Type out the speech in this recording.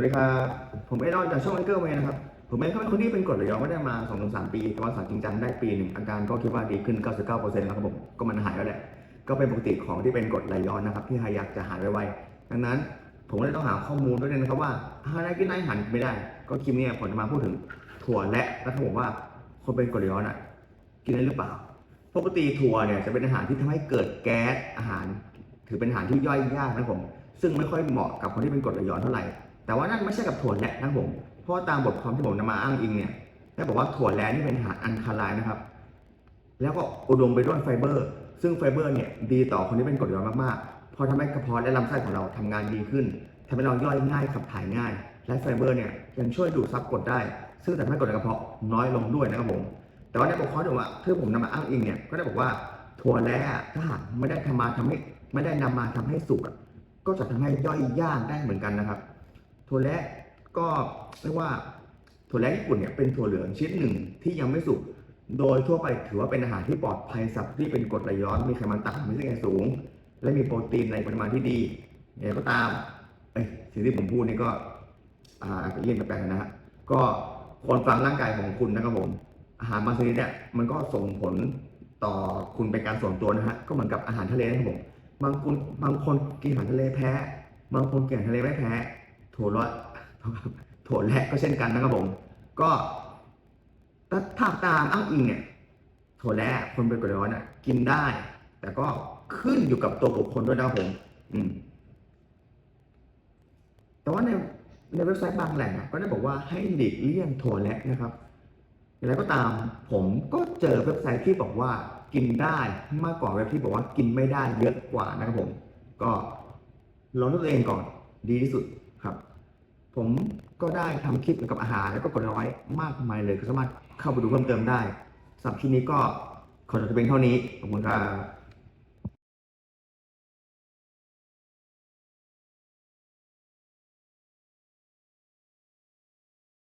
วัสดีครับ ผมเอดอนจากช่องไอเกอร์เมนนะครับ ผมเองก็เป็นคนที่เป็นกรดไหลย้อนไม่ได้มา2อถึงสปีแต่ว่าสักจริงจังได้ปีหนึ่งอาการก็คิดว่าดีขึ้น 99%แล้วครับผม ก็มันหายแล้วแหละ ก็เป็นปกติของที่เป็นกรดไหลย้อนนะครับ ที่หายอยากจะหายไวๆดังนั้นผมก็เลยต้องหาข้อมูลด้วยนะครับว่าหาได้กินได้หันไม่ได้ ก็คลิปนี้ผมจะมาพูดถึงถั่วและนะผมว่าคนเป็นกรดไหลย้อนอะกินได้หรือเปล่า ปกติถั่วเนี่ยจะเป็นอาหารที่ทำให้เกิดแก๊สอาหาร ถือเป็นอาหารที่ย่อยยากนะครับผมซึ่งไม่ค่อยเหมาะกับคนที่เป็นกรดไหลย้อนเท่าไหร่ แต่ว่านั่นไม่ใช่กับถั่วแระนะผมเพราะว่าตามบทความที่ผมนำมาอ้างอิงเนี่ยได้บอกว่าถั่วแระนี่เป็นอาหารอันคาไลน์นะครับ แล้วก็อุดมไปด้วยไฟเบอร์ ซึ่งไฟเบอร์เนี่ยดีต่อคนที่เป็นกรดย้อนมากๆเพราะทำให้กระเพาะและลำไส้ของเราทำงานดีขึ้นทำให้เราย่อยง่ายขับถ่ายง่าย และไฟเบอร์เนี่ยยังช่วยดูดซับกรดได้ ซึ่งทำให้กรดในกระเพาะน้อยลงด้วยนะครับผม แต่ว่าในบทความที่ว่าที่ผมนำมาอ้างอิงเนี่ยก็ได้บอกว่าถั่วแระถ้าหากไม่ได้ทำมาทำให้ไม่ได้นำมาทำให้สุกก็จะทำให้ย่อยยากได้เหมือนกันนะครับ ถั่วแระก็เรียกว่าถั่วแระญี่ปุ่นเนี่ยเป็นถั่วเหลืองชนิดหนึ่งที่ยังไม่สุก โดยทั่วไปถือว่าเป็นอาหารที่ปลอดภัยสับที่เป็นกรดไหลย้อน มีไขมันต่ำมีเส้นใยสูง และมีโปรตีนในปริมาณที่ดีอย่างไรก็ตามเอ้ยสิ่งที่ผมพูดนี่ก็อ่าจจะเลี่ยนแปลกนะฮะก็ควรฟังร่างกายของคุณนะครับผม อาหารบางชนิดเนี่ยมันก็ส่งผลต่อคุณเป็นการส่วนตัวนะฮะก็เหมือนกับอาหารทะเลนะครับผมบางคนบางคนกินอาหารทะเลแพ้ บางคนกินอาหารทะเลไม่แพ้ ถั่วร้อนถั่วแระก็เช่นกันนะครับผม ก็ถ้าตามอ้างอิงเนี่ยถั่วแระคนเป็นกรดไหลย้อนอะกินได้ แต่ก็ขึ้นอยู่กับตัวบุคคลด้วยนะครับผม อืม แต่ว่าในในเว็บไซต์บางแหล่งก็ได้บอกว่าให้หลีกเลี่ยงถั่วแระนะครับอย่างไรก็ตามผมก็เจอเว็บไซต์ที่บอกว่ากินได้มากกว่าเว็บที่บอกว่ากินไม่ได้เยอะกว่านะครับผม ก็ลองด้วยตัวเองก่อนดีที่สุด ผมก็ได้ทำคลิปเกี่ยวกับอาหารแล้วก็กดเอาไว้มากมายเลยก็สามารถเข้าไปดูเพิ่มเติมได้สำหรับคลิปนี้ก็ขอจบเพียงเท่านี้ขอบคุณครับ